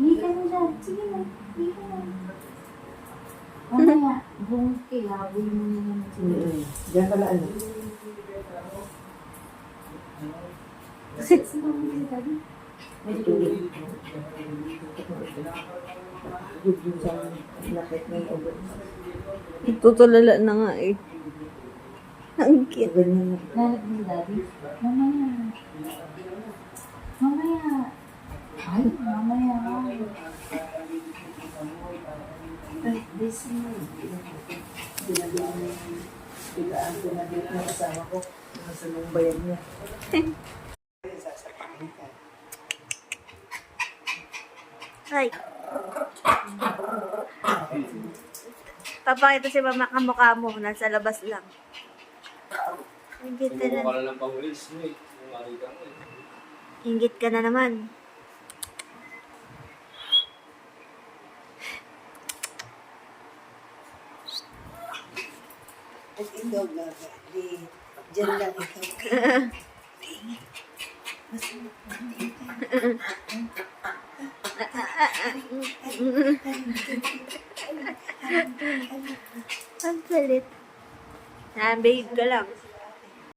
Hindi ka na dyan. Sige na. Hindi ka na. Mamaya, bungki, habol mo na sila. Diyan pala ano. Sit sa mga si Daddy. May tubig. Good yun sa lakit ng ubo. Tutulala na nga eh. Ang cute. na. Ni Daddy. Mamaya. Ay, mamaya. Ay, this na. Pinagawa na yung pilaan ko na dito ng asawa ko. Nasa lumbayan niya. Sasapakin ka. Ay. Papakita si mama kamukha mo. Nasa labas lang. Ingit ka na. na lang pang reels mo eh. Eh. Ingit ka na naman. At ikaw, Gaga, di, dyan lang ikaw. Ang galit. Ah, babe ka lang.